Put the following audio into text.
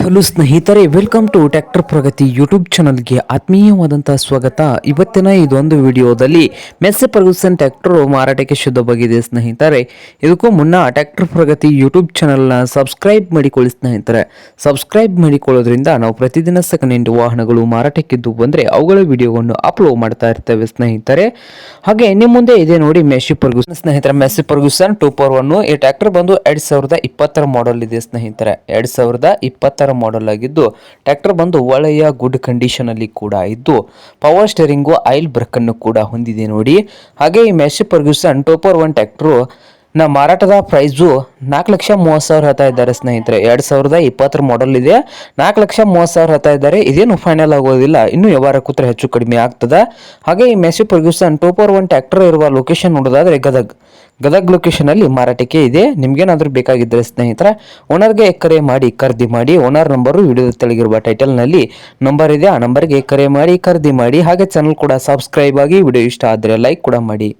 Hello ಸ್ನೇಹಿತರೆ welcome to tractor Pragati YouTube ಚಾನಲ್ಗೆ ಆತ್ಮೀಯವಾದಂತಹ ಸ್ವಾಗತ. ಇವತ್ತಿನ ಇದೊಂದು ವಿಡಿಯೋದಲ್ಲಿ ಮೆಸ್ಸೆ ಪರ್ಗೂಸನ್ ಟ್ಯಾಕ್ಟರ್ ಮಾರಾಟಕ್ಕೆ ಶುದ್ಧವಾಗಿದೆ ಸ್ನೇಹಿತರೆ. ಇದಕ್ಕೂ ಮುನ್ನ ಟ್ಯಾಕ್ಟರ್ ಪ್ರಗತಿ ಯೂಟ್ಯೂಬ್ ಚಾನಲ್ನ ಸಬ್ಸ್ಕ್ರೈಬ್ ಮಾಡಿಕೊಳ್ಳಿ ಸ್ನೇಹಿತರೆ. ಸಬ್ಸ್ಕ್ರೈಬ್ ಮಾಡಿಕೊಳ್ಳೋದ್ರಿಂದ ನಾವು ಪ್ರತಿದಿನ ಸೆಕೆಂಡ್ ವಾಹನಗಳು ಮಾರಾಟಕ್ಕಿದ್ದು ಬಂದರೆ ಅವುಗಳ ವಿಡಿಯೋವನ್ನು ಅಪ್ಲೋಡ್ ಮಾಡ್ತಾ ಇರ್ತೇವೆ ಸ್ನೇಹಿತರೆ. ಹಾಗೆ ನಿಮ್ಮ ಮುಂದೆ ಇದೆ ನೋಡಿ ಮೆಸ್ಸಿ ಪರ್ಗೂಸನ್ ಸ್ನೇಹಿತರೆ ಮೆಸ್ಸಿ ಟೂ ಪರ್ ಒನ್ ಈ ಟ್ಯಾಕ್ಟರ್ ಬಂದು ಎರಡು ಸಾವಿರದ ಇಪ್ಪತ್ತರ ಮಾಡೆಲ್ ಇದೆ ಸ್ನೇಹಿತರೆ. ಎರಡು ಸಾವಿರದ ಇಪ್ಪತ್ತರ ಮಾಡೆಲ್ ಆಗಿದ್ದು ಟ್ರ್ಯಾಕ್ಟರ್ ಬಂದು ಒಳ್ಳೆಯ ಗುಡ್ ಕಂಡೀಷನ್ ಅಲ್ಲಿ ಕೂಡ ಇದ್ದು ಪವರ್ ಸ್ಟೇರಿಂಗು ಆಯಿಲ್ ಬ್ರಕ್ ಅನ್ನು ಕೂಡ ಹೊಂದಿದೆ ನೋಡಿ. ಹಾಗೆ ಈ Massey Ferguson two four one tractor ನ ಮಾರಾಟದ ಪ್ರೈಸು ನಾಲ್ಕು ಲಕ್ಷ ಮೂವತ್ತು ಸಾವಿರ ಹೇಳ್ತಾ ಇದ್ದಾರೆ ಸ್ನೇಹಿತರೆ. ಎರಡು ಸಾವಿರದ ಇಪ್ಪತ್ತರ ಮಾಡೆಲ್ ಇದೆ. ನಾಲ್ಕು ಲಕ್ಷ ಮೂವತ್ತು ಸಾವಿರ ಹೇಳ್ತಾ ಇದ್ದಾರೆ. ಇದೇನು ಫೈನಲ್ ಆಗೋದಿಲ್ಲ. ಇನ್ನೂ ವ್ಯವಹಾರ ಕೂತ್ರೆ ಹೆಚ್ಚು ಕಡಿಮೆ ಆಗ್ತದೆ. ಹಾಗೆ ಈ Massey Ferguson two two four one tractor ಇರುವ ಲೊಕೇಶನ್ ನೋಡೋದಾದರೆ ಗದಗ್. ಗದಗ್ ಲೊಕೇಶನಲ್ಲಿ ಮಾರಾಟಕ್ಕೆ ಇದೆ. ನಿಮ್ಗೇನಾದರೂ ಬೇಕಾಗಿದ್ದರೆ ಸ್ನೇಹಿತರೆ ಓನರ್ಗೆ ಕರೆ ಮಾಡಿ, ಖರೀದಿ ಮಾಡಿ ಓನರ್ ನಂಬರು ವಿಡಿಯೋ ತೆಳಗಿರುವ ಟೈಟಲ್ನಲ್ಲಿ ನಂಬರ್ ಇದೆ. ಆ ನಂಬರ್ಗೆ ಕರೆ ಮಾಡಿ, ಖರೀದಿ ಮಾಡಿ. ಹಾಗೆ ಚಾನಲ್ ಕೂಡ ಸಬ್ಸ್ಕ್ರೈಬ್ ಆಗಿ ವಿಡಿಯೋ ಇಷ್ಟ ಆದರೆ ಲೈಕ್ ಕೂಡ ಮಾಡಿ.